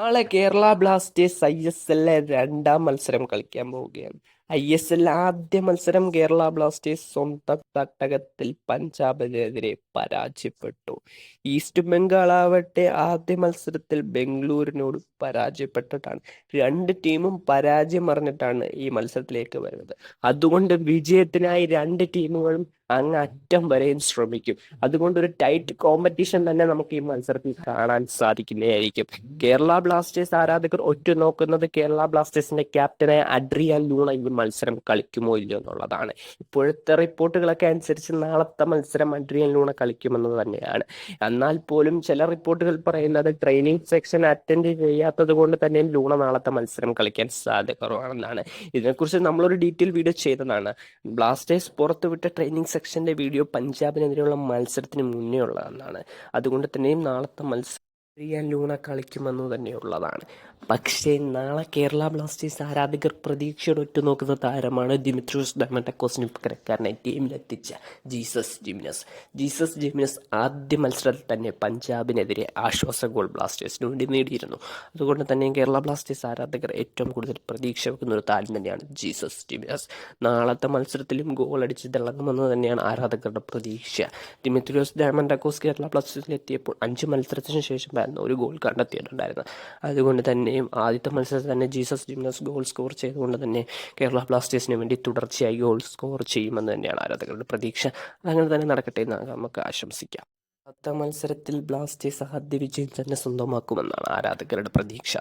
നാളെ Kerala Blasters I S എല്ലിലെ രണ്ടാം മത്സരം കളിക്കാൻ പോവുകയാണ്. ഐ എസ് എൽ ആദ്യ മത്സരം കേരള ബ്ലാസ്റ്റേഴ്സ് സ്വന്തം തട്ടകത്തിൽ പഞ്ചാബിനെതിരെ പരാജയപ്പെട്ടു. ഈസ്റ്റ് ബംഗാൾ ആവട്ടെ ആദ്യ മത്സരത്തിൽ ബംഗളൂരിനോട് പരാജയപ്പെട്ടിട്ടാണ് രണ്ട് ടീമും പരാജയം അറിഞ്ഞിട്ടാണ് ഈ മത്സരത്തിലേക്ക് വരുന്നത്. അതുകൊണ്ട് വിജയത്തിനായി രണ്ട് ടീമുകളും അങ്ങ് അറ്റം വരെയും ശ്രമിക്കും. അതുകൊണ്ട് ഒരു ടൈറ്റ് കോമ്പറ്റീഷൻ തന്നെ നമുക്ക് ഈ മത്സരത്തിൽ കാണാൻ സാധിക്കുന്നതായിരിക്കും. കേരള ബ്ലാസ്റ്റേഴ്സ് ആരാധകർ ഒറ്റ നോക്കുന്നത് കേരള ബ്ലാസ്റ്റേഴ്സിന്റെ ക്യാപ്റ്റനായ അഡ്രിയാൻ ലൂണ മത്സരം കളിക്കുമോ ഇല്ലയോ എന്നുള്ളതാണ്. ഇപ്പോഴത്തെ റിപ്പോർട്ടുകളൊക്കെ അനുസരിച്ച് നാളത്തെ മത്സരം അഡ്രിയൻ ലൂണ കളിക്കുമെന്ന് തന്നെയാണ്. എന്നാൽ പോലും ചില റിപ്പോർട്ടുകൾ പറയുന്നത് ട്രെയിനിങ് സെക്ഷൻ അറ്റൻഡ് ചെയ്യാത്തത് കൊണ്ട് തന്നെയും ലൂണ നാളത്തെ മത്സരം കളിക്കാൻ സാധ്യത കുറവാണെന്നാണ്. ഇതിനെക്കുറിച്ച് നമ്മളൊരു ഡീറ്റെയിൽ വീഡിയോ ചെയ്തതാണ്. ബ്ലാസ്റ്റേഴ്സ് പുറത്തുവിട്ട ട്രെയിനിങ് സെക്ഷന്റെ വീഡിയോ പഞ്ചാബിനെതിരെയുള്ള മത്സരത്തിന് മുന്നേ ഉള്ളതെന്നാണ്. അതുകൊണ്ട് തന്നെയും നാളത്തെ മത്സരം റിയാൻ ലൂണ കളിക്കുമെന്ന് തന്നെയുള്ളതാണ്. പക്ഷേ നാളെ കേരള ബ്ലാസ്റ്റേഴ്സ് ആരാധകർ പ്രതീക്ഷയോടെ ഒറ്റുനോക്കുന്ന താരമാണ് ദിമിത്രോസ് ഡയമണ്ടക്കോസിന് പകരക്കാരനായി ടീമിലെത്തിച്ച ജീസസ് ജിമിനസ്. ജീസസ് ജിമിനസ് ആദ്യ മത്സരത്തിൽ തന്നെ പഞ്ചാബിനെതിരെ ആശ്വാസ ഗോൾ ബ്ലാസ്റ്റേഴ്സിന് വേണ്ടി നേടിയിരുന്നു. അതുകൊണ്ട് തന്നെ കേരള ബ്ലാസ്റ്റേഴ്സ് ആരാധകർ ഏറ്റവും കൂടുതൽ പ്രതീക്ഷ വെക്കുന്ന ഒരു താരം തന്നെയാണ് ജീസസ് ജിമിനസ്. നാളത്തെ മത്സരത്തിലും ഗോൾ അടിച്ച് തിളങ്ങുമെന്ന് തന്നെയാണ് ആരാധകരുടെ പ്രതീക്ഷ. ഡിമിത്രോസ് ഡയമണ്ടക്കോസ് കേരള ബ്ലാസ്റ്റേഴ്സിൽ എത്തിയപ്പോൾ അഞ്ച് മത്സരത്തിന് ശേഷം ആയിരുന്നു ഒരു ഗോൾ കണ്ടെത്തിയിട്ടുണ്ടായിരുന്നത് അതുകൊണ്ട് തന്നെയും ആദ്യത്തെ മത്സരത്തിൽ തന്നെ ജീസസ് ജിംനസ് ഗോൾ സ്കോർ ചെയ്തുകൊണ്ട് തന്നെ കേരള ബ്ലാസ്റ്റേഴ്സിന് വേണ്ടി തുടർച്ചയായി ഗോൾ സ്കോർ ചെയ്യുമെന്ന് തന്നെയാണ് ആരാധകരുടെ പ്രതീക്ഷ. അങ്ങനെ തന്നെ നടക്കട്ടെ എന്ന് നമുക്ക് ആശംസിക്കാം. അടുത്ത മത്സരത്തിൽ ബ്ലാസ്റ്റേഴ്സ് ആദ്യ വിജയം തന്നെ സ്വന്തമാക്കുമെന്നാണ് ആരാധകരുടെ പ്രതീക്ഷ.